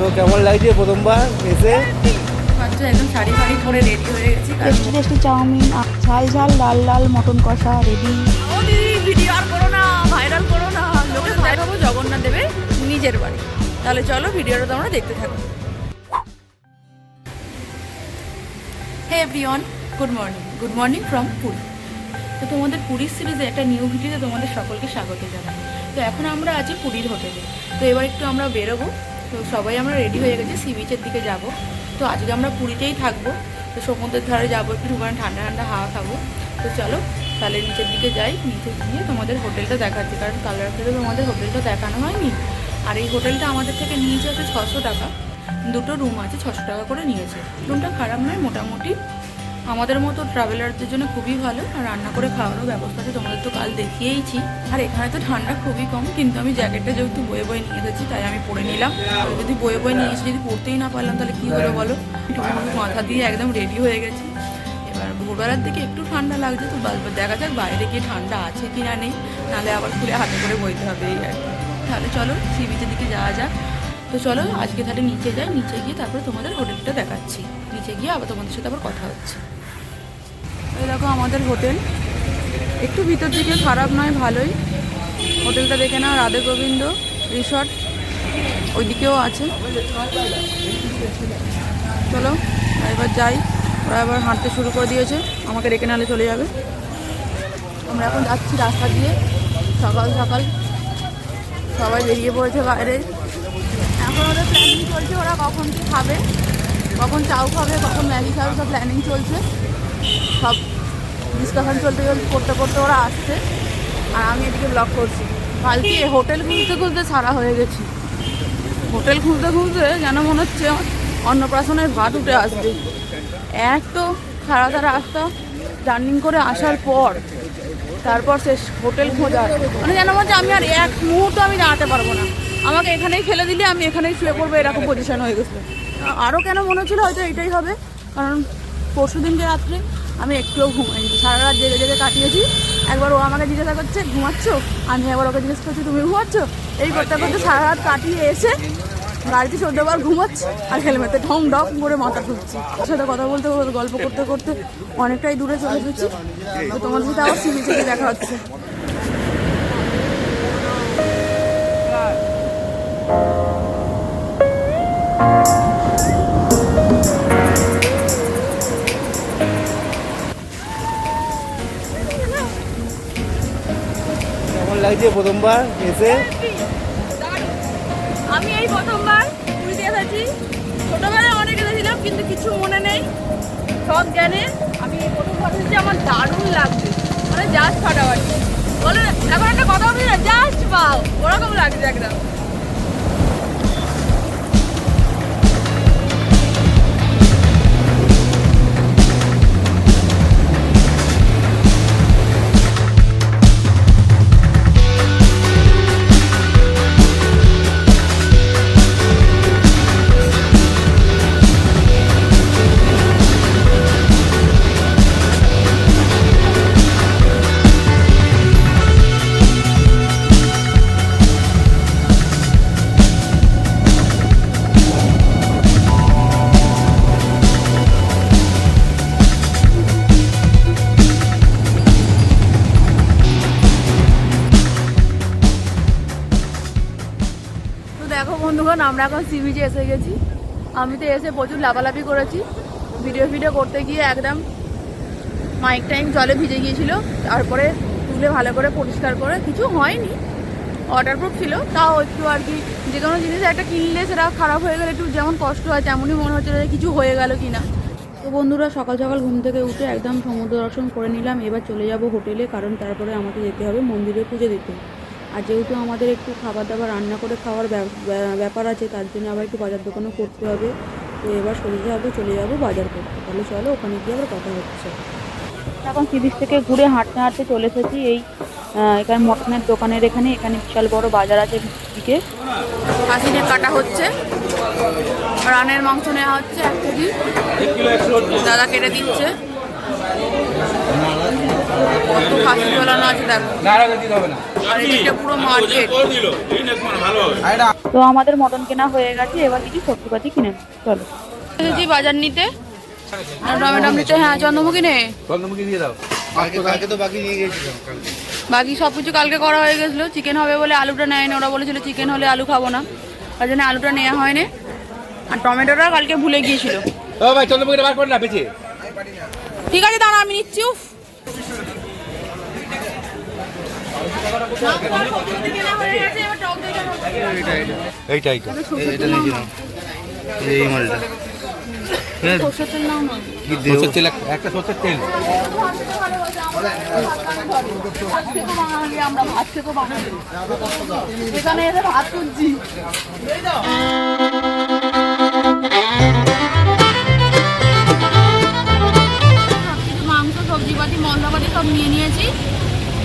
তো কেমন লাগছে প্রথমবার এসে? মাত্র একদম শাড়ি ফাড়ি পরে রেডি হয়ে গেছি। টেস্টি টেস্টি চাউমিন ঝাল ঝাল লাল লাল মটন কষা রেডি ও দিদি ভিডিও আর করো না ভাইরাল করো না। লোকে দেখাবো জগন্নাথ দেবের নিজের বাড়ি। তাহলে চলো ভিডিওটা তোমরা দেখতে থাকো। Hey everyone good morning good morning from Puri তো তোমাদের পুরীর সিরিজে একটা নিউ ভিডিওতে তোমাদের সকলকে স্বাগত জানাই। তো এখন আমরা আছি পুরীর হোটেলে তো এবার একটু আমরা বেরোবো। তো সবাই আমরা রেডি হয়ে গেছি সি বিচের দিকে যাব। তো আজকে আমরা পুরীতেই থাকব। তো সমুদ্রের ধারে যাব, একটু ওখানে ঠান্ডা ঠান্ডা হাওয়া খাব। তো চলো, তাহলে নিচের দিকে যাই। নিচে গিয়ে তোমাদের হোটেলটা দেখাচ্ছি, কারণ কাল রাত্রে তোমাদের হোটেলটা দেখানো হয়নি। আর এই হোটেলটা আমাদের থেকে নিয়েছে হচ্ছে ছশো টাকা। দুটো রুম আছে, ছশো টাকা করে নিয়েছে। রুমটা খারাপ নয়, মোটামুটি আমাদের মতো ট্রাভেলারদের জন্য খুবই ভালো। আর রান্না করে খাওয়ারও ব্যবস্থাটা তোমাদের তো কাল দেখিয়েইছি। আর এখানে তো ঠান্ডা খুবই কম, কিন্তু আমি জ্যাকেটটা যেহেতু বয়ে বয়ে নিয়ে এসেছি, তাই আমি পরে নিলাম। যদি বয়ে বয়ে নিয়ে এসে যদি পড়তেই না পারলাম, তাহলে কী হলো বলো? মাথা দিয়ে একদম রেডি হয়ে গেছি। এবার ভোরবেলার দিকে একটু ঠান্ডা লাগছে, তো দেখা যাক বাইরে গিয়ে ঠান্ডা আছে কি না নেই। নাহলে আবার খুলে হাতে করে বইতে হবে এই আর তাহলে চলো সি বিচের দিকে যাওয়া যাক। তো চলো, আজকে তাহলে নিচে যাই, নিচে গিয়ে তারপরে তোমাদের হোটেলটা দেখাচ্ছি। নিচে গিয়ে আবার তোমাদের সাথে আবার কথা হচ্ছে। আমাদের হোটেল। একটু ভিতর দিকে খারাপ নয়, ভালোই। হোটেলটা দেখে নাও, রাধে গোবিন্দ রিসর্ট। ওইদিকেও আছে। চলো, এবার যাই। ওরা এবার হাঁটতে শুরু করে দিয়েছে। আমাকে রেখে নালে চলে যাবে। আমরা এখন যাচ্ছি রাস্তা দিয়ে। সকাল সকাল সবাই বেরিয়ে পড়েছে বাইরে। এখন ওদের প্ল্যানিং চলছে, ওরা কখন কি খাবে, কখন চাউ খাবে, কখন ম্যাগি খাবে সব প্ল্যানিং চলছে। সব ডিসকাশন চলতে চলতে করতে করতে ওরা আসছে। আর আমি এদিকে ব্লগ করছি। কালকে হোটেল খুঁজতে খুঁজতে সারা হয়ে গেছি। হোটেল খুঁজতে খুঁজতে যেন মনে হচ্ছে অন্নপ্রাশনের ভাত উঠে আসবে। এক তো সারা সারা রাস্তা জার্নিং করে আসার পর, তারপর শেষ হোটেল খোঁজার। মানে যেন মনে হচ্ছে আমি আর এক মুহূর্ত আমি দাঁড়াতে পারব না। আমাকে এখানেই ফেলে দিলে আমি এখানেই শুয়ে পড়ব, এরকম পজিশন হয়ে গেছিল আরও কেন মনে হচ্ছিল হয়তো এটাই হবে। কারণ পরশু দিনকে রাত্রে আমি একটুও ঘুমাইনি সারা রাত জেগে জেগে কাটিয়েছি। একবার ও আমাকে জিজ্ঞাসা করছে, ঘুমাচ্ছ? আমি একবার ওকে জিজ্ঞেস করছি, তুমি ঘুমাচ্ছ? এই করতে করতে সারা রাত কাটিয়ে এসে গাড়িতে চোদ্দবার ঘুমাচ্ছি আর হেলমেটে ঢং ঢং করে মাথা ঘুরছি। সাথে কথা বলতে গল্প করতে করতে অনেকটাই দূরে চলে গেছি। তো তোমাদের সাথে আবার সিভি দেখা হচ্ছে। লাগছে প্রথমবার এসে। আমি এই প্রথমবার পুরীতে এসেছি। ছোটবেলায় অনেক এসেছিলাম, কিন্তু কিছু মনে নেই। সব জ্ঞানে আমি প্রথমবার এসেছি, আমার দারুণ লাগছে। মানে জাস্ট ফাটাফাটি বলে এখন একটা কথা বলছি না জাস্ট পাও ওরকম লাগছে একদম। এখন এসে গেছি। আমি তো এসে প্রচুর লাফালাফি করেছি। ভিডিও ভিডিও করতে গিয়ে একদম মাইক টাইম জলে ভিজে গিয়েছিল। তারপরে তুলে ভালো করে পরিষ্কার করে কিছু হয়নি। ওয়াটারপ্রুফ ছিল। তাও একটু আর কি যে কোনো জিনিস একটা কিনলে সেটা খারাপ হয়ে গেলে একটু যেমন কষ্ট হয়, তেমনই মনে হচ্ছে যে কিছু হয়ে গেল কি না তো বন্ধুরা, সকাল সকাল ঘুম থেকে উঠে একদম সমুদ্র দর্শন করে নিলাম। এবার চলে যাব হোটেলে, কারণ তারপরে আমাকে যেতে হবে মন্দিরে পুজো দিতে। আর যেহেতু আমাদের একটু খাবার দাবার রান্না করে খাওয়ার ব্যা- ব্যা- ব্যাপার আছে, তার জন্য আবার একটু বাজার দোকানও করতে হবে। তো এবার সোজা হবে চলে যাব বাজার করতে। তাহলে চলো, ওখানে গিয়ে আবার কথা হচ্ছে। এখন সিরিজ থেকে ঘুরে হাঁটতে হাঁটতে চলে এসেছি এই এখানে মটনের দোকানের এখানে। এখানে বিশাল বড় বাজার আছে দিকে। হাসিনে কাটা হচ্ছে। রানের মাংস নেওয়া হচ্ছে এক কেজি। দাদা কেটে দিচ্ছে। কত খাসি ঝোলানো আছে দেখো। পুরো মার্কেট তো আমাদের মটন কেনা হয়ে গেছে এবার কিছু সবজিপাতি কিনে চলো। এসেছি বাজার নিতে। আর টমেটো নিতে হ্যাঁ চন্দ্রমুখী নে। চন্দ্রমুখী দিয়ে দাও। বাকি সব কিছু কালকে করা হয়ে গেছিল। চিকেন হবে বলে আলুটা নেয়নি ওরা বলেছিল চিকেন হলে আলু খাব না। তার জন্য আলুটা নেওয়া হয়নি। আর টমেটোটা কালকে ভুলে গিয়েছিল। ঠিক আছে দাঁড়া আমি নিচ্ছি উফ। এইটা এটা নিয়ে নাও একটা সরষের তেল এখানে এসে ভাত তুলছি মশলাপাতি সব নিয়ে নিয়েছি।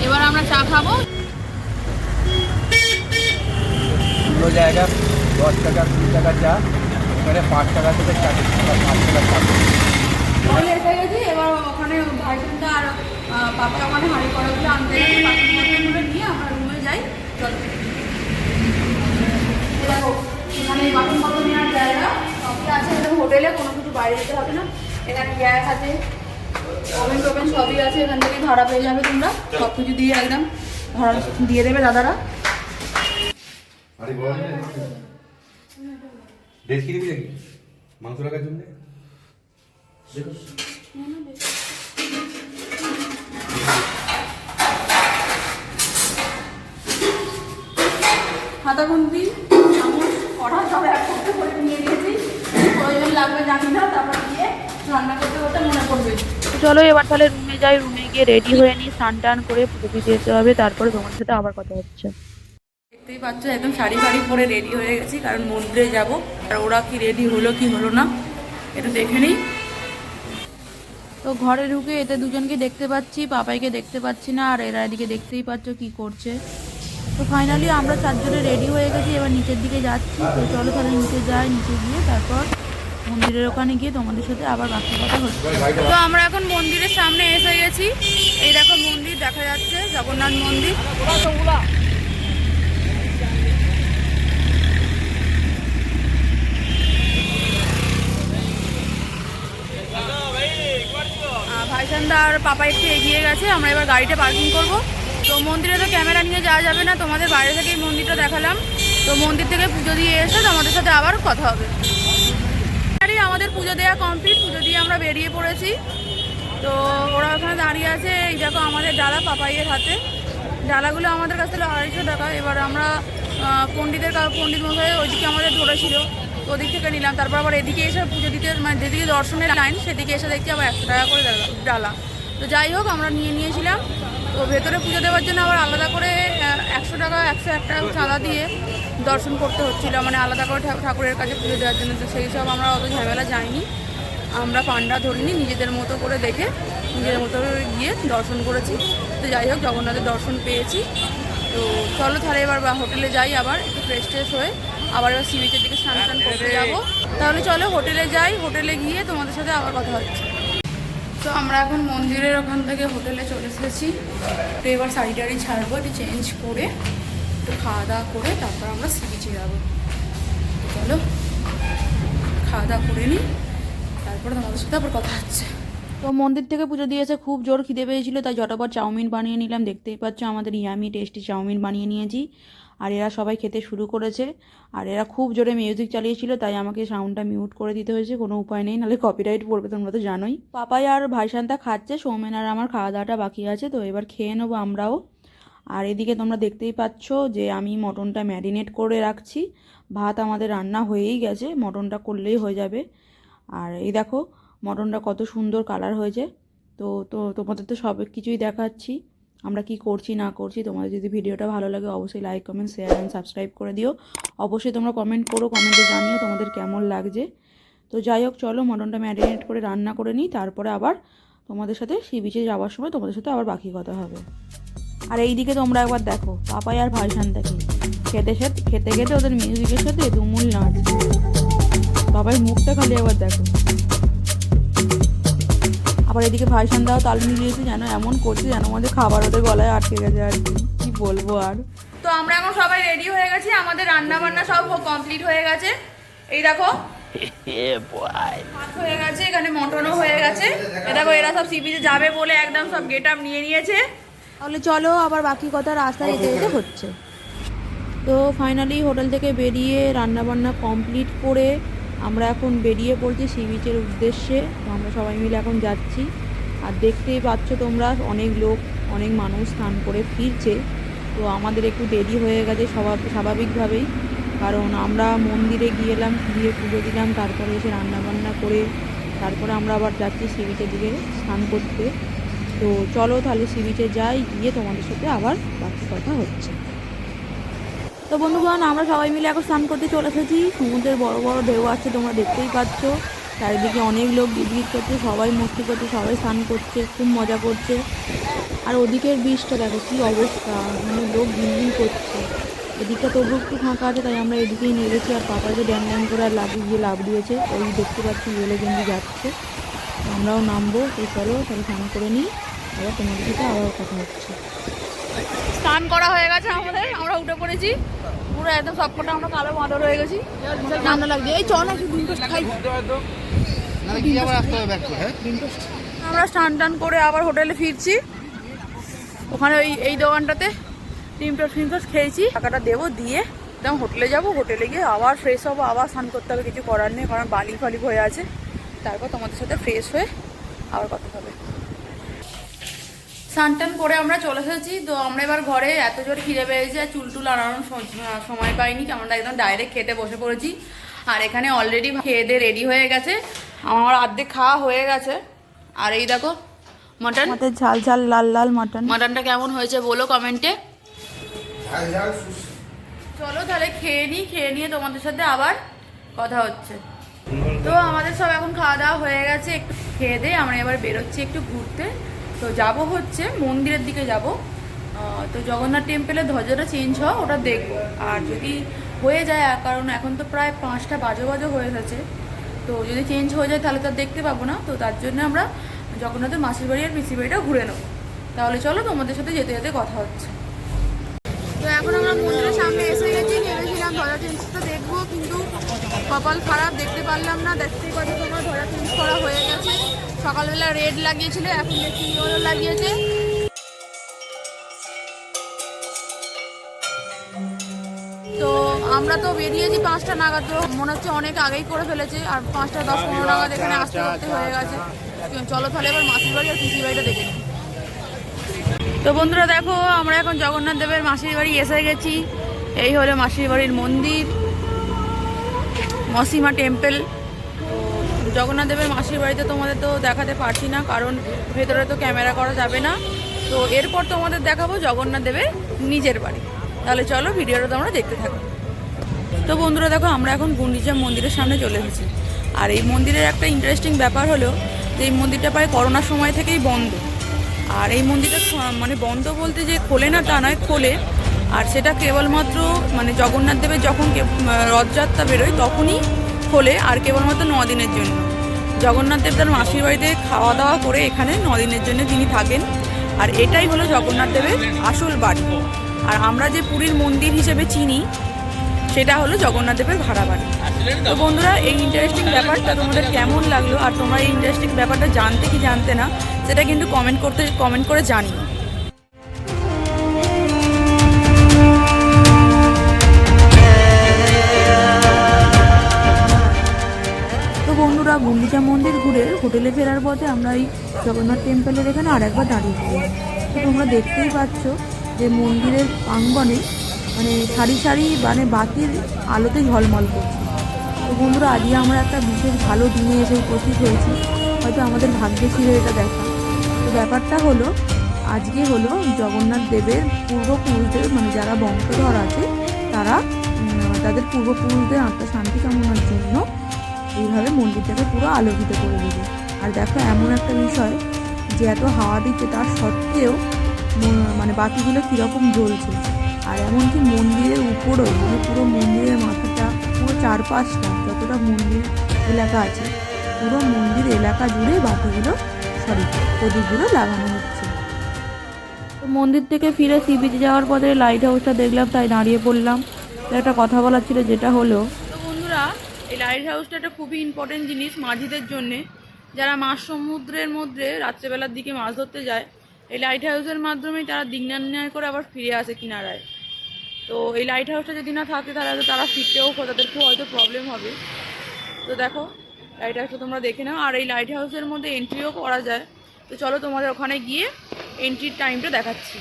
এবার আমরা চা খাব। দুটো জায়গা দশ টাকা কুড়ি টাকা চা এখানে পাঁচ টাকা থেকে চার টাকা পাঁচ টাকা চা। এসে গেছি এবার ওখানে ভাইসনটা আর আহ, পাপা ওখানে হাঁড়ি করাগুলো আনতে নিয়ে আমরা রুমে যাই। চলো। এখানে নেওয়ার জায়গা। সবই আছে হোটেলে কোনো কিছু বাইরে যেতে হবে না। এখানে গ্যাস আছে। ওভেন টোভেন সবই আছে এখান থেকে ভাড়া পেয়ে যাবে তোমরা। সব কিছু দিয়ে একদম ভাড়া দিয়ে দেবে দাদারা। দিবি নাকি? মাংস রাখার জন্য? খাতা খুন্তি কড়া সব এক করতে করে নিয়ে নিয়েছি। প্রয়োজন লাগবে জানি না তারপর গিয়ে রান্না করতে করতে মনে পড়বে। তো চলো এবার তাহলে রুমে যাই রুমে গিয়ে রেডি হয়ে নিই স্নান টান করে পুজো দিতে যেতে হবে তারপরে তোমার সাথে আবার কথা হচ্ছে। দেখতেই পাচ্ছ একদম শাড়ি ফাড়ি পরে রেডি হয়ে গেছি কারণ মন্দিরে যাব আর ওরা কি রেডি হলো কি হলো না একটু দেখে নিই। তো ঘরে ঢুকে এতে দুজনকে দেখতে পাচ্ছি পাপাইকে দেখতে পাচ্ছি না আর এরা এদিকে দেখতেই পাচ্ছ কি করছে। তো ফাইনালি আমরা চারজনে রেডি হয়ে গেছি এবার নিচের দিকে যাচ্ছি তো চলো তাহলে নিচে যাই নিচে গিয়ে তারপর মন্দিরের ওখানে গিয়ে তোমাদের সাথে আবার বাকি কথা হচ্ছে। তো আমরা এখন মন্দিরের সামনে এসে গেছি। এই দেখো মন্দির, দেখা যাচ্ছে জগন্নাথ মন্দির। আর পাপা একটু এগিয়ে গেছে, আমরা এবার গাড়িটা পার্কিং করব। তো মন্দিরে তো ক্যামেরা নিয়ে যাওয়া যাবে না, তোমাদের বাইরে থেকেই মন্দিরটা দেখালাম। তো মন্দির থেকে পুজো দিয়ে এসে, তোমাদের সাথে আবার কথা হবে। আমাদের পুজো দেওয়া কমপ্লিট পুজো দিয়ে আমরা বেরিয়ে পড়েছি। তো ওরা ওখানে দাঁড়িয়ে আছে, এই দেখো আমাদের ডালা পাপাইয়ের হাতে। ডালাগুলো আমাদের কাছ থেকে আড়াইশো টাকা। এবার আমরা পণ্ডিতের পণ্ডিত মশাই ওইদিকে আমাদের ধরেছিল। তো ওদিক থেকে নিলাম। তারপর আবার এদিকে এসে পুজো দিতে মানে যেদিকে দর্শনের লাইন, সেদিকে এসে দেখছি আবার একশো টাকা করে ডালা। তো যাই হোক, আমরা নিয়ে নিয়েছিলাম। তো ভেতরে পুজো দেওয়ার জন্য আবার আলাদা করে একশো টাকা, একশো এক টাকা চাঁদা দিয়ে দর্শন করতে হচ্ছিল মানে আলাদা করে ঠাকুরের কাছে পুজো দেওয়ার জন্য। তো সেই সব আমরা অত ঝামেলা যাইনি। আমরা পান্ডা ধরিনি, নিজেদের মতো করে দেখে নিজেদের মতো করে গিয়ে দর্শন করেছি। তো যাই হোক, জগন্নাথের দর্শন পেয়েছি। তো চলো তাহলে এবার হোটেলে যাই আবার, একটু ফ্রেশ ট্রেশ হয়ে আবার এবার সি বিচের দিকে স্নান টান করতে যাব। তাহলে চলো হোটেলে যাই, হোটেলে গিয়ে তোমাদের সাথে আবার কথা হচ্ছে। তো আমরা এখন মন্দিরের ওখান থেকে হোটেলে চলে এসেছি। তো এবার শাড়ি টাড়ি ছাড়বো, একটু চেঞ্জ করে। একটু খাওয়া দাওয়া করে তারপর আমরা সি বিচে যাব। চলো খাওয়া দাওয়া করে নিই, তারপরে তোমাদের সাথে আবার কথা হচ্ছে। তো মন্দির থেকে পুজো দিয়েছে, খুব জোর খিদে পেয়েছিল, তাই ঝটাপট চাউমিন বানিয়ে নিলাম। দেখতেই পাচ্ছ, আমাদের ইয়ামি টেস্টি চাউমিন বানিয়ে নিয়েছি। আর এরা সবাই খেতে শুরু করেছে। আর এরা খুব জোরে মিউজিক চালিয়েছিল, তাই আমাকে সাউন্ডটা মিউট করে দিতে হয়েছে, কোনো উপায় নেই, নাহলে কপিরাইট পড়বে, তোমরা তো জানোই। পাপাই আর ভাইশান্তা খাচ্ছে, সৌমেন আর আমার খাওয়া দাওয়াটা বাকি আছে, তো এবার খেয়ে নেব আমরাও। আর এদিকে তোমরা দেখতেই পাচ্ছ যে আমি মটনটা ম্যারিনেট করে রাখছি। ভাত আমাদের রান্না হয়েই গেছে, মটনটা করলেই হয়ে যাবে। আর এই দেখো, মটনটা কত সুন্দর কালার হয়েছে। তো তো, তোমাদের তো সব কিছুই দেখাচ্ছি। আমরা কি করছি, না করছি, তোমাদের যদি ভিডিওটা ভালো লাগে অবশ্যই like comment share and subscribe করে দিও। অবশ্যই তোমরা কমেন্ট করো কমেন্টে জানিও তোমাদের কেমন লাগছে। তো যাই হোক, চলো মটনটা ম্যারিনেট করে রান্না করে নিই, তারপরে আবার তোমাদের সাথে সি বিচে যাওয়ার সময় তোমাদের সাথে আবার বাকি কথা হবে। আর এই দিকে তোমরা একবার দেখো পাপাই আর ভাই শান্তাকে খেতে খেতে খেতে খেতে ওদের মিউজিকের সাথে তুমুল নাচ। বাবাই মুখটা খালি একবার দেখো। আবার এদিকে ভাইসান দাও তাল মিলিয়েছে যেন এমন করছে যেন আমাদের খাবার ওদের গলায় আটকে গেছে আর কি। কি বলব আর? তো আমরা এখন সবাই রেডি হয়ে গেছি আমাদের রান্না বান্না সব কমপ্লিট হয়ে গেছে। এই দেখো ভাত হয়ে গেছে এখানে মটনও হয়ে গেছে। এ দেখো এরা সব সিবিতে যাবে বলে একদম সব গেট আপ নিয়ে নিয়েছে। তাহলে চলো আবার বাকি কথা রাস্তায় যেতে যেতে হচ্ছে। তো ফাইনালি হোটেল থেকে বেরিয়ে রান্নাবান্না কমপ্লিট করে আমরা এখন বেরিয়ে পড়ছি সি বিচের উদ্দেশ্যে। আমরা সবাই মিলে এখন যাচ্ছি। আর দেখতেই পাচ্ছ তোমরা অনেক লোক, অনেক মানুষ স্নান করে ফিরছে। তো আমাদের একটু দেরি হয়ে গেছে স্বভাব- স্বাভাবিকভাবেই। কারণ আমরা মন্দিরে গিয়েলাম, গিয়ে পুজো দিলাম, তারপরে এসে রান্নাবান্না করে তারপরে আমরা আবার যাচ্ছি সি বিচের দিকে স্নান করতে। তো চলো তাহলে সি বিচে যাই, গিয়ে তোমাদের সাথে আবার বাকি কথা হচ্ছে। তো বন্ধুগণ, আমরা সবাই মিলে এখন স্নান করতে চলে এসেছি। সমুদ্রের বড় বড় ঢেউ আছে, তোমরা দেখতেই পাচ্ছ। চারিদিকে অনেক লোক গিট করছে, সবাই মস্তি করছে, সবাই স্নান করছে, খুব মজা করছে। আর ওদিকের বীজটা দেখো, কী অবস্থা মানে লোক গিনগিন করছে। এদিকটা তবু একটু ফাঁকা আছে, তাই আমরা এদিকেই নিয়ে গেছি আর পাপাকে ড্যান ড্যান করে আর লাভ গিয়ে লাভ দিয়েছে। ওই দেখতে পাচ্ছি ইয়েলে গেঞ্জি যাচ্ছে। আমরাও নামবো তো চলো তাহলে স্নান করে নিই আবার তোমাদের সাথে আবার কথা হচ্ছে। স্নান করা হয়ে গেছে আমাদের আমরা উঠে পড়েছি। পুরো একদম সবকটা আমরা কালো মাদর হয়ে গেছি। ঠান্ডা লাগছে এই চল একটু ডিম টোস্ট খাই। আমরা স্নান টান করে আবার হোটেলে ফিরছি। ওখানে ওই এই দোকানটাতে ডিম টোস্ট ফিম টোস্ট খেয়েছি। টাকাটা দেবো দিয়ে একদম হোটেলে যাব। হোটেলে গিয়ে আবার ফ্রেশ হব আবার স্নান করতে হবে। কিছু করার নেই কারণ বালি ফালি হয়ে আছে। তারপর তোমাদের সাথে ফ্রেশ হয়ে আবার কথা হবে। স্নান টান করে আমরা চলে এসেছি তো আমরা এবার ঘরে এত জোর খিদে পেয়েছে আর চুল টুল আনানোর সময় পাইনি আমরা একদম ডাইরেক্ট খেতে বসে পড়েছি। আর এখানে অলরেডি খেয়ে দিয়ে রেডি হয়ে গেছে। আমার অর্ধেক খাওয়া হয়ে গেছে। আর এই দেখো মটন ঝাল ঝাল লাল লাল মাটন মাটনটা কেমন হয়েছে বলো কমেন্টে চলো তাহলে খেয়ে নিই খেয়ে নিয়ে তোমাদের সাথে আবার কথা হচ্ছে। তো আমাদের সব এখন খাওয়া দাওয়া হয়ে গেছে, একটু খেয়ে দিয়ে আমরা এবার বেরোচ্ছি একটু ঘুরতে। তো যাব হচ্ছে, মন্দিরের দিকে যাব। তো জগন্নাথ টেম্পলে ধ্বজাটা চেঞ্জ হওয়া, ওটা দেখব। আর যদি হয়ে যায় কারণ এখন তো প্রায় পাঁচটা বাজো বাজো হয়ে গেছে। তো যদি চেঞ্জ হয়ে যায়, তাহলে তো দেখতে পাবো না। তো তার জন্য আমরা জগন্নাথের মাসির বাড়ি আর পিসির বাড়িটা ঘুরে নেব। তাহলে চলো তোমাদের সাথে যেতে যেতে কথা হচ্ছে। তো এখন আমরা মন্দিরের সামনে এসে গেছি ভেবেছিলাম ধরা চেঞ্জটা দেখব কিন্তু কপাল খারাপ, দেখতে পারলাম না। দেখতেই পাচ্ছি তোমার ধরা চেঞ্জ করা হয়ে গেছে। সকালবেলা রেড লাগিয়েছিল, এখন দেখছি ইয়েলো লাগিয়েছে। তো আমরা তো বেরিয়েছি পাঁচটা নাগাদ তো। মনে হচ্ছে অনেক আগেই করে ফেলেছে, আর পাঁচটা দশ পনেরো নাগাদ এখানে আসতে করতে হয়ে গেছে। চলো তাহলে এবার মাসির বাড়ি আর পিসির বাড়িটা দেখে তো বন্ধুরা দেখো, আমরা এখন জগন্নাথ দেবের মাসির বাড়ি এসে গেছি। এই হলো মাসির বাড়ির মন্দির। মসিমা টেম্পল। তো জগন্নাথ দেবের মাসির বাড়িতে তোমাদের তো দেখাতে পারছি না, কারণ ভেতরে তো ক্যামেরা করা যাবে না। তো এরপর তোমাদের দেখাবো জগন্নাথ দেবের নিজের বাড়ি। তাহলে চলো ভিডিওটা তোমরা দেখতে থাকো। তো বন্ধুরা দেখো, আমরা এখন গুন্ডিচা মন্দিরের সামনে চলে এসেছি। আর এই মন্দিরের একটা ইন্টারেস্টিং ব্যাপার হলো যে এই মন্দিরটা প্রায় করোনার সময় থেকেই বন্ধ। আর এই মন্দিরটা মানে বন্ধ বলতে যে খোলে না তা নয়, খোলে। আর সেটা কেবলমাত্র মানে জগন্নাথ দেবের যখন রথযাত্রা বেরোয় তখনই খোলে আর কেবলমাত্র ন দিনের জন্য। জগন্নাথ দেব তার মাসির বাড়িতে খাওয়া দাওয়া করে এখানে ন দিনের জন্য তিনি থাকেন। আর এটাই হলো জগন্নাথ দেবের আসল বাড়ি। আর আমরা যে পুরীর মন্দির হিসেবে চিনি, সেটা হলো জগন্নাথ দেবের ভাড়া বাড়ি। তো বন্ধুরা, এই ইন্টারেস্টিং ব্যাপারটা তোমাদের কেমন লাগল? আর তোমরা এই ইন্টারেস্টিং ব্যাপারটা জানতে কি জানতে না, সেটা কিন্তু কমেন্ট করতে কমেন্ট করে জানিও। গুন্ডিচা মন্দির ঘুরে হোটেলে ফেরার পথে আমরা এই জগন্নাথ টেম্পলের এখানে আরেকবার দাঁড়িয়ে পড়লাম তো তোমরা দেখতেই পাচ্ছ যে মন্দিরের প্রাঙ্গণে মানে সারি সারি মানে বাতির আলোতে ঝলমল করছে। তো বন্ধুরা, আজকে আমরা একটা বিশেষ ভালো দিনে এসে উপস্থিত হয়েছি। হয়তো আমাদের ভাগ্যে ছিল এটা দেখা। তো ব্যাপারটা হলো, আজকে হলো জগন্নাথ দেবের পূর্বপুরুষদের মানে যারা বংশধর আছে, তারা তাদের পূর্বপুরুষদের আত্মা শান্তি কামনার জন্য এইভাবে মন্দিরটাকে পুরো আলোকিত করে দেবে। আর দেখো এমন একটা বিষয় যে এত হাওয়া দিচ্ছে, তার সত্ত্বেও মানে বাতিগুলো কীরকম জ্বলছে। আর এমনকি মন্দিরের উপরও মানে পুরো মন্দিরের মাথাটা, পুরো চারপাশটা, যতটা মন্দির এলাকা আছে, পুরো মন্দির এলাকা জুড়ে বাতিগুলো, সরি, প্রদীপগুলো লাগানো হচ্ছে। তো মন্দির থেকে ফিরে সি, বিচে যাওয়ার পথে লাইট হাউসটা দেখলাম, তাই দাঁড়িয়ে পড়লাম। একটা কথা বলার ছিল, যেটা হলো এই লাইট হাউসটা একটা খুবই ইম্পর্টেন্ট জিনিস মাঝিদের জন্যে। যারা মাছ সমুদ্রের মধ্যে রাত্রেবেলার দিকে মাছ ধরতে যায়, এই লাইট হাউসের মাধ্যমেই তারা দিক করে আবার ফিরে আসে কিনারায়। তো এই লাইট হাউসটা যদি না থাকে, তাহলে তারা ফিরতেও তাদের খুব হয়তো প্রবলেম হবে। তো দেখো লাইট হাউসটা তোমরা দেখে নাও। আর এই লাইট হাউসের মধ্যে এন্ট্রিও করা যায়। তো চলো তোমাদের ওখানে গিয়ে এন্ট্রির টাইমটা দেখাচ্ছি।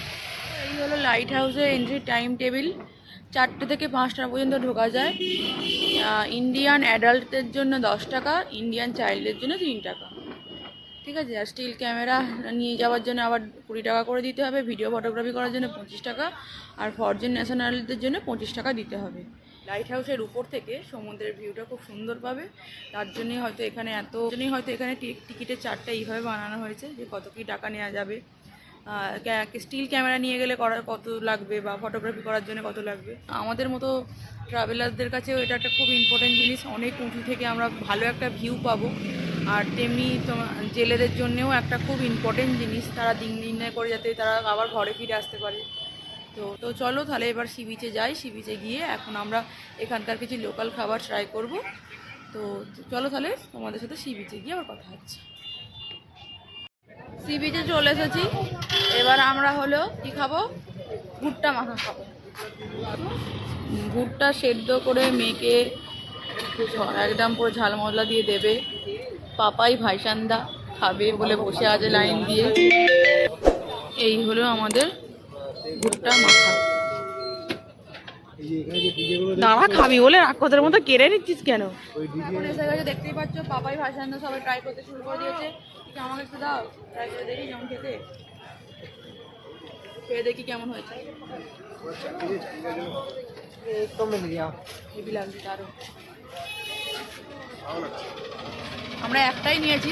এই হলো লাইট হাউসের এন্ট্রির টাইম টেবিল চারটে থেকে পাঁচটা পর্যন্ত ঢোকা যায়। ইন্ডিয়ান অ্যাডাল্টদের জন্য দশ টাকা ইন্ডিয়ান চাইল্ডের জন্য তিন টাকা। ঠিক আছে? আর স্টিল ক্যামেরা নিয়ে যাওয়ার জন্য আবার কুড়ি টাকা করে দিতে হবে ভিডিও ফটোগ্রাফি করার জন্য পঁচিশ টাকা, আর ফরজেন ন্যাশনালদের জন্য পঁচিশ টাকা দিতে হবে। লাইট হাউসের উপর থেকে সমুদ্রের ভিউটা খুব সুন্দর পাবে। তার জন্যই হয়তো এখানে এত জন্যই হয়তো এখানে টিকিটের চারটা এইভাবে বানানো হয়েছে যে কত কী টাকা নেওয়া যাবে। স্টিল ক্যামেরা নিয়ে গেলে করার কত লাগবে বা ফটোগ্রাফি করার জন্য কত লাগবে? আমাদের মতো ট্রাভেলারদের কাছেও এটা একটা খুব ইম্পর্টেন্ট জিনিস। অনেক উঁচু থেকে আমরা ভালো একটা ভিউ পাবো। আর তেমনি জেলেদের জন্যেও একটা খুব ইম্পর্টেন্ট জিনিস। তারা দিন নির্ণয় করে যাতে তারা আবার ঘরে ফিরে আসতে পারে। তো তো চলো তাহলে এবার সি বিচে যাই। সি বিচে গিয়ে এখন আমরা এখানকার কিছু লোকাল খাবার ট্রাই করব। তো চলো তাহলে তোমাদের সাথে সি বিচে গিয়ে আবার কথা হচ্ছে। সি বিচে চলে এসেছি। এবার আমরা হলো কি খাব? ভুট্টা মাখা খাব। ভুট্টা সেদ্ধ করে মেখে একদম পুরো ঝাল মশলা দিয়ে দেবে। পাপাই ভাইসান্দা খাবে বলে বসে আছে লাইন দিয়ে। এই হলো আমাদের ভুট্টা মাখা। দাঁড়া খাবি বলে রাক্ষসের মতো কেড়ে নিচ্ছিস কেন? এখন এসে গেছে দেখতেই পাচ্ছ পাপাই ভাইসান্দা সবাই ট্রাই করতে শুরু করে দিয়েছে। আমাকে একটু দাও ট্রাই করে দেখি কেমন খেতে। খেয়ে দেখি কেমন হয়েছে। আমরা একটাই নিয়েছি।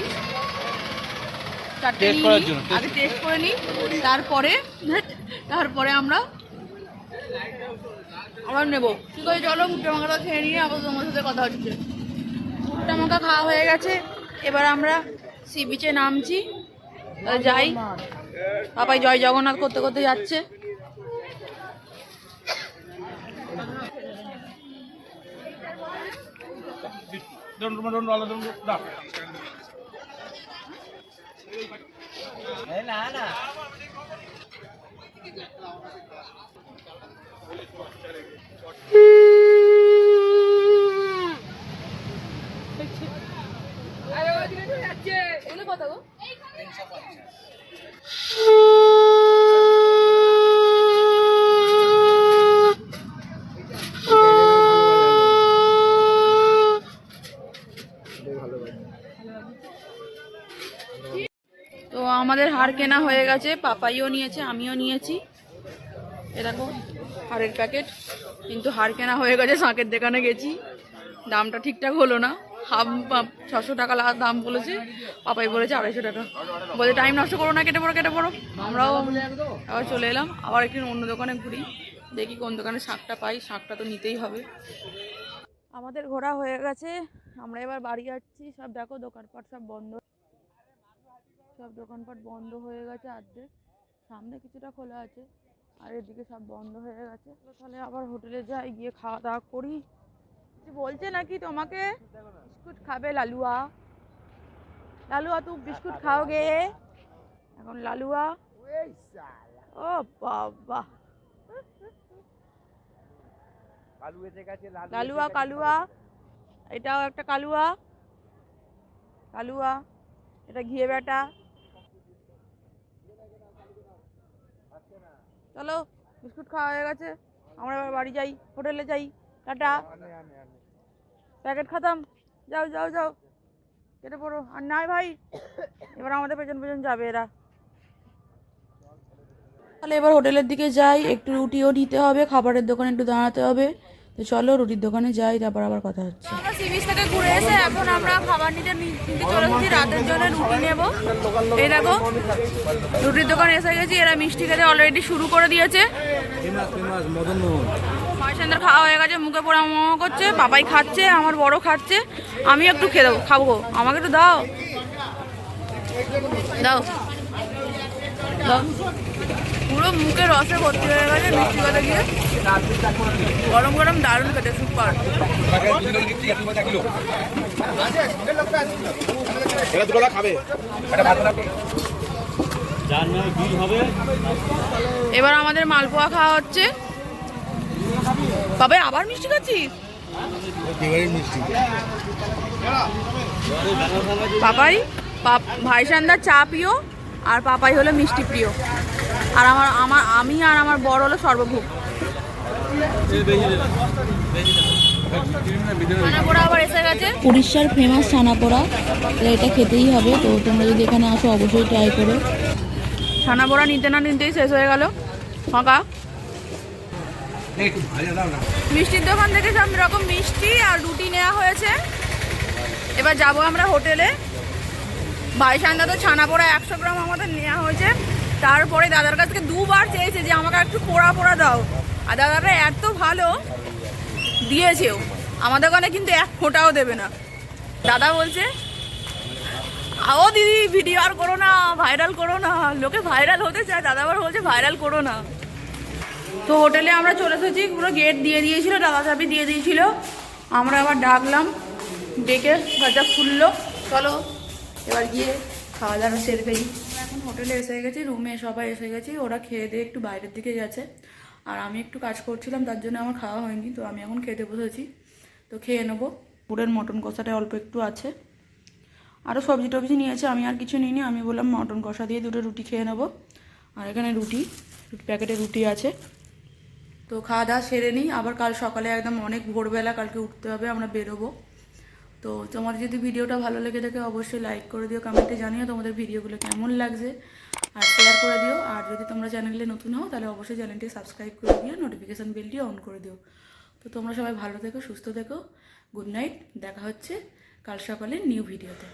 চারটে। আগে টেস্ট করে নিই। তারপরে তারপরে আমরা আবার নেব। ঠিক আছে, চলো ভুট্টা মাখাটা খেয়ে নিয়ে আবার তোমার সাথে কথা হচ্ছে। ভুট্টা মাখা খাওয়া হয়ে গেছে। এবার আমরা সি বিচে নামছি। যাই। বাবাই জয় জগন্নাথ করতে করতে যাচ্ছে। না না। তো আমাদের হার কেনা হয়ে গেছে পাপাইও নিয়েছে আমিও নিয়েছি। এরকম হারের প্যাকেট। কিন্তু হার কেনা হয়ে গেছে, শাঁকের দোকানে গেছি। দামটা ঠিকঠাক হলো না। হাফ ছশো টাকা দাম বলেছে। পাপাই বলেছে আড়াইশো টাকা। বলে টাইম নষ্ট করো না, কেটে পড়ো কেটে পড়ো। আমরাও আবার চলে এলাম। আবার একটু অন্য দোকানে ঘুরি। দেখি কোন দোকানে শাকটা পাই। শাকটা তো নিতেই হবে। আমাদের ঘোরা হয়ে গেছে। আমরা এবার বাড়ি যাচ্ছি সব দেখো, দোকানপাট সব বন্ধ। সব দোকানপাট বন্ধ হয়ে গেছে আর্ধেক সামনে কিছুটা খোলা আছে। আর এদিকে সব বন্ধ হয়ে গেছে। তাহলে আবার হোটেলে যাই, গিয়ে খাওয়া দাওয়া করি বলছে নাকি তোমাকে? বিস্কুট খাবে লালুয়া। লালুয়া তুই বিস্কুট খাওগে এখন লালুয়া। ও বাবা। লালুয়া, কালুয়া। এটাও একটা কালুয়া। কালুয়া। এটা ঘিয়ে বেটা। চলো, বিস্কুট খাওয়া হয়ে গেছে। আমরা এবার বাড়ি যাই, হোটেলে যাই। টাটা। প্যাকেট খাতাম। যাও যাও যাও। কেটে পড়ো। আর নাই ভাই। এবার আমাদের পেছন পেছন যাবে এরা। তাহলে এবার হোটেলের দিকে যাই। একটু রুটিও নিতে হবে, খাবারের দোকানে একটু দাঁড়াতে হবে। তো চলো রুটির দোকানে যাই, তারপর আবার কথা হচ্ছে। আমরা সি থেকে ঘুরে এসে এখন আমরা খাবার নিতে নিতে চলে এসেছি রাতের জন্য রুটি নেব। এই দেখো, রুটির দোকানে এসে গেছি, এরা মিষ্টি খেতে অলরেডি শুরু করে দিয়েছে। মায়ের খাওয়া হয়ে গেছে, মুখে পোড়া মোমো করছে বাবাই খাচ্ছে, আমার বড় খাচ্ছে। আমি একটু খেয়ে দেবো, খাব। আমাকে একটু দাও। দাও। পুরো মুখে রসে ভর্তি হয়ে গেছে মিষ্টি কথা দিয়ে। গরম গরম দারুণ খেতে সুপার এবার আমাদের মালপোয়া খাওয়া হচ্ছে। তবে আবার মিষ্টি খাচ্ছিস? পাপাই পাপ ভাইসান্দার চা প্রিয় আর পাপাই হলো মিষ্টি প্রিয়। আর আমার আমার আমি আর আমার বড় হলো সর্বভোগ। খানাপোড়া আবার এসে গেছে। উড়িষ্যার ফেমাস ছানাপোড়া। এটা খেতেই হবে তো তোমরা যদি এখানে আসো অবশ্যই ট্রাই করো। ছানাপোড়া নিতে না নিতেই শেষ হয়ে গেল। ফাঁকা। মিষ্টির দোকান থেকে সব রকম মিষ্টি আর রুটি নেওয়া হয়েছে। এবার যাব আমরা হোটেলে। ভাইসান্দা তো ছানা পোড়া একশো গ্রাম আমাদের নেওয়া হয়েছে। তারপরে দাদার কাছ থেকে দুবার চেয়েছে যে আমাকে একটু পোড়া পোড়া দাও। আর দাদাটা এত ভালো দিয়েছেও। আমাদের ওখানে কিন্তু এক ফোঁটাও দেবে না। দাদা বলছে ও দিদি, ভিডিও আর করো না, ভাইরাল করো না। লোকে ভাইরাল হতে চায় দাদা আবার বলছে, ভাইরাল করো না। তো হোটেলে আমরা চলে এসেছি, পুরো গেট দিয়ে দিয়েছিল, দাদা চাবি দিয়ে দিয়েছিল। আমরা আবার ডাকলাম, ডেকে দরজা খুললো। চলো। এবার গিয়ে খাওয়া দাওয়া সেরে ফেলি। এখন হোটেলে এসে গেছি রুমে সবাই এসে গেছি, ওরা খেয়ে দিয়ে একটু বাইরের দিকে গেছে আর আমি একটু কাজ করছিলাম, তার জন্য আমার খাওয়া হয়নি, তো আমি এখন খেতে বসেছি, তো খেয়ে নেব। পুরের মটন কষাটা অল্প একটু আছে। আরও সবজি টবজি নিয়েছে, আমি আর কিছু নিইনি, আমি বললাম মটন কষা দিয়ে দুটো রুটি খেয়ে নেব। আর এখানে রুটি প্যাকেটে রুটি আছে। তো খাওয়া দাওয়া সেরে নিই, আবার কাল সকালে একদম অনেক ভোরবেলা কালকে উঠতে হবে, আমরা বেরোবো। তো তোমার যদি ভিডিওটা ভালো লেগে থাকে, অবশ্যই লাইক করে দিও কমেন্টে জানিও তোমাদের ভিডিওগুলো কেমন লাগছে। আর শেয়ার করে দিও। আর যদি তোমরা চ্যানেলে নতুন হও, তাহলে অবশ্যই চ্যানেলটি সাবস্ক্রাইব করে দিও নোটিফিকেশান বেলটি অন করে দিও। তো তোমরা সবাই ভালো থেকো, সুস্থ থেকো। গুড নাইট দেখা হচ্ছে কাল সকালে নিউ ভিডিওতে